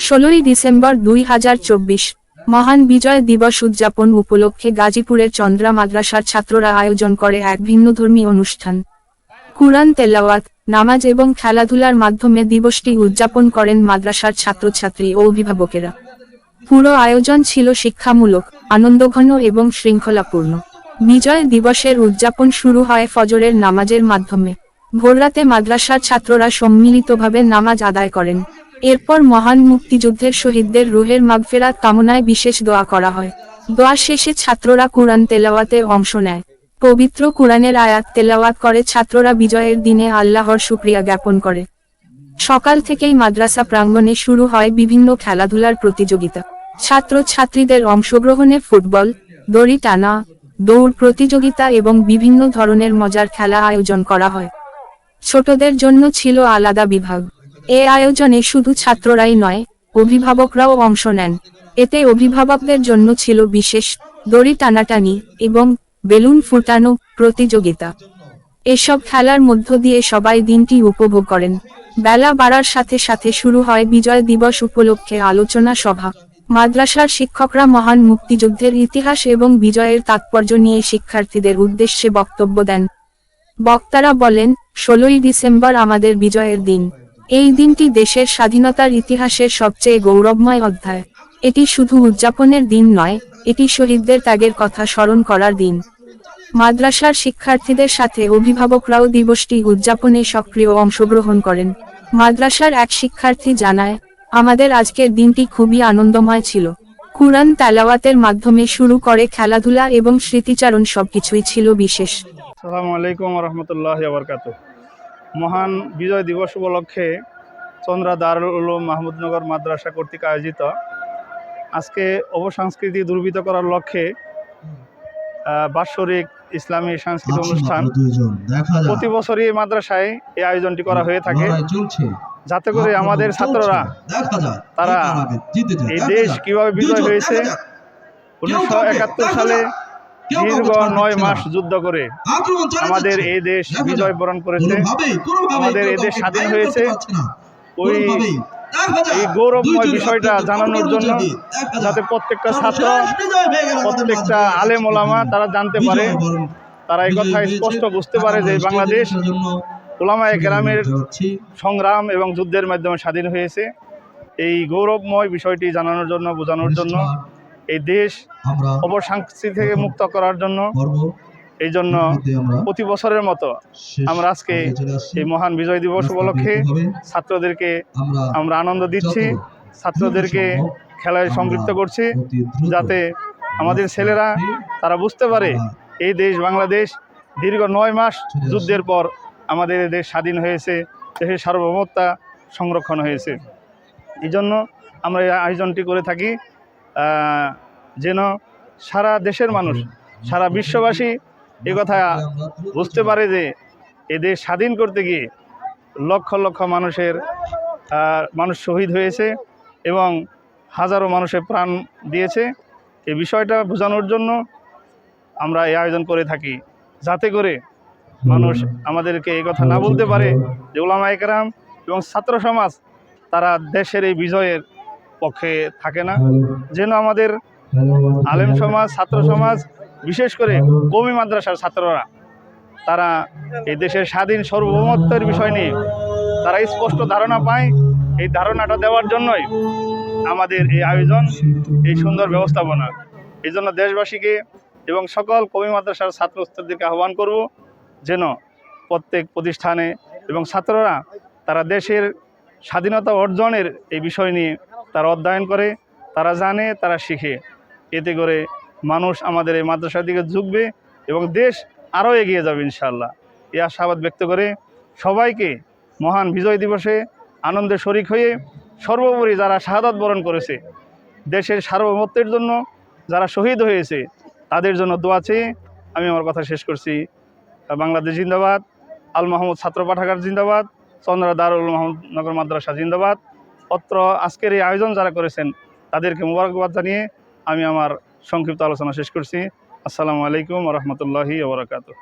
ষোলোই ডিসেম্বর দুই হাজার চব্বিশ, মহান বিজয় দিবস উদযাপন উপলক্ষে গাজীপুরের চন্দ্রা মাদ্রাসার ছাত্ররা আয়োজন করে এক ভিন্ন ভিন্নধর্মী অনুষ্ঠান। কুরআন তেলাওয়াত, নামাজ এবং খেলাধুলার মাধ্যমে দিবসটি উদযাপন করেন মাদ্রাসার ছাত্রছাত্রী ও অভিভাবকেরা। পুরো আয়োজন ছিল শিক্ষামূলক, আনন্দঘন এবং শৃঙ্খলাপূর্ণ। বিজয় দিবসের উদযাপন শুরু হয় ফজরের নামাজের মাধ্যমে। ভোররাতে মাদ্রাসার ছাত্ররা সম্মিলিতভাবে নামাজ আদায় করেন। এরপর মহান মুক্তিযুদ্ধের শহীদদের রুহের মাগফেরাত কামনায় বিশেষ দোয়া করা হয়। দোয়া শেষে ছাত্ররা কুরআন তেলাওয়াতে অংশ নেয়। পবিত্র কুরআনের আয়াত তেলাওয়াত করে ছাত্ররা বিজয়ের দিনে আল্লাহর শুক্রিয়া জ্ঞাপন করে। সকাল থেকেই মাদ্রাসা প্রাঙ্গণে শুরু হয় বিভিন্ন খেলাধুলার প্রতিযোগিতা। ছাত্র ছাত্রীদের অংশগ্রহণে ফুটবল, দড়ি টানা, দৌড় প্রতিযোগিতা এবং বিভিন্ন ধরনের মজার খেলা আয়োজন করা হয়। ছোটদের জন্য ছিল আলাদা বিভাগ। এ আয়োজনে শুধু ছাত্ররাই নয়, অভিভাবকরাও অংশ নেন। এতে অভিভাবকদের জন্য ছিল বিশেষ দড়ি টানাটানি এবং বেলুন ফুটানো প্রতিযোগিতা। এসব খেলার মধ্য দিয়ে সবাই দিনটি উপভোগ করেন। বেলা বাড়ার সাথে সাথে শুরু হয় বিজয় দিবস উপলক্ষে আলোচনা সভা। মাদ্রাসার শিক্ষকরা মহান মুক্তিযুদ্ধের ইতিহাস এবং বিজয়ের তাৎপর্য নিয়ে শিক্ষার্থীদের উদ্দেশ্যে বক্তব্য দেন। বক্তারা বলেন, ষোলোই ডিসেম্বর আমাদের বিজয়ের দিন। এই দিনটি দেশের স্বাধীনতার ইতিহাসের সবচেয়ে গৌরবময় অধ্যায়। এটি শুধু উদযাপনের দিন নয়, এটি শহীদদের ত্যাগের কথা স্মরণ করার দিন। মাদ্রাসার শিক্ষার্থীদের সাথে অভিভাবকরাও দিবসটি উদযাপনে সক্রিয় অংশগ্রহণ করেন। মাদ্রাসার এক শিক্ষার্থী জানায়, আমাদের আজকের দিনটি খুবই আনন্দময় ছিল। কুরআন তেলাওয়াতের মাধ্যমে শুরু করে খেলাধুলা এবং স্মৃতিচারণ সবকিছুই ছিল বিশেষ। আসসালামু আলাইকুম রহমতুল্লাহ মহান বিজয় দিবস উপলক্ষে চন্দ্রা দারুল উলুম মাহমুদনগর মাদ্রাসা কর্তৃক আয়োজিত। আজকে অবসংস্কৃতি দুর্বৃত করার লক্ষ্যে বাৎসরিক ইসলামী সাংস্কৃতিক অনুষ্ঠান প্রতি বছরই মাদ্রাসায় এই আয়োজনটি করা হয়ে থাকে। যাতে করে আমাদের ছাত্ররা তারা এই দেশ কীভাবে বিজয় হয়েছে? উনিশশো একাত্তর সালে দীর্ঘ নয় মাস যুদ্ধ করে আমাদের এই দেশ বিজয় বরণ করেছে। আমাদের এই দেশ স্বাধীন হয়েছে। ওই এই গৌরবময় বিষয়টা জানানোর জন্য যাতে প্রত্যেকটা ছাত্র প্রত্যেকটা আলেম ওলামা তারা জানতে পারে। তারা এই কথা স্পষ্ট বুঝতে পারে যে বাংলাদেশ ওলামায় গ্রামের সংগ্রাম এবং যুদ্ধের মাধ্যমে স্বাধীন হয়েছে। এই গৌরবময় বিষয়টি জানানোর জন্য বোঝানোর জন্য এই দেশ অপসংস্কৃতি থেকে মুক্ত করার জন্য এই জন্য প্রতি বছরের মতো আমরা আজকে এই মহান বিজয় দিবস উপলক্ষে ছাত্রদেরকে আমরা আনন্দ দিচ্ছি ছাত্রদেরকে খেলায় সম্পৃক্ত করছি যাতে আমাদের ছেলেরা তারা বুঝতে পারে এই দেশ বাংলাদেশ দীর্ঘ নয় মাস যুদ্ধের পর আমাদের দেশ স্বাধীন হয়েছে দেশের সার্বভৌমত্তা সংরক্ষণ হয়েছে। এই জন্য আমরা এই আয়োজনটি করে থাকি। যেন সারা দেশের মানুষ, সারা বিশ্ববাসী এ কথা বুঝতে পারে যে এ দেশ স্বাধীন করতে গিয়ে লক্ষ লক্ষ মানুষের মানুষ শহীদ হয়েছে এবং হাজারো মানুষের প্রাণ দিয়েছে। এই বিষয়টা বোঝানোর জন্য আমরা এই আয়োজন করে থাকি, যাতে করে মানুষ আমাদেরকে এই কথা না বলতে পারে যে ওলামা একরাম এবং ছাত্র সমাজ, তারা দেশের এই বিজয়ের পক্ষে থাকে না। যেন আমাদের আলেম সমাজ ছাত্র সমাজ বিশেষ করে কমি মাদ্রাসার ছাত্ররা তারা এই দেশের স্বাধীন সার্বভৌমত্বের বিষয় নিয়ে তারা স্পষ্ট ধারণা পায়। এই ধারণাটা দেওয়ার জন্যই আমাদের এই আয়োজন এই সুন্দর ব্যবস্থাপনা। এই জন্য দেশবাসীকে এবং সকল কবি মাদ্রাসার ছাত্র ছাত্রীদেরকে আহ্বান করব যেন প্রত্যেক প্রতিষ্ঠানে এবং ছাত্ররা তারা দেশের স্বাধীনতা অর্জনের এই বিষয় নিয়ে তারা অধ্যয়ন করে, তারা জানে, তারা শিখে। এতে করে মানুষ আমাদের এই মাদ্রাসার দিকে ঝুঁকবে এবং দেশ আরও এগিয়ে যাবে ইনশাল্লাহ এই আশাবাদ ব্যক্ত করে সবাইকে মহান বিজয় দিবসে আনন্দে শরিক হয়ে সর্বোপরি যারা শাহাদাত বরণ করেছে, দেশের সার্বভৌমত্বের জন্য যারা শহীদ হয়েছে, তাদের জন্য দোয়া চেয়ে আমি আমার কথা শেষ করছি। বাংলাদেশ জিন্দাবাদ, আল মাহমুদ ছাত্র পাঠাগার জিন্দাবাদ, চন্দ্রা দারুল মোহাম্মদনগর মাদ্রাসা জিন্দাবাদ। অত্র আজকের এই আয়োজন যারা করেছেন, তাদেরকে মোবারকবাদ জানিয়ে আমি আমার সংক্ষিপ্ত আলোচনা শেষ করছি। আসসালামু আলাইকুম রহমতুল্লাহি ওবরাকাতু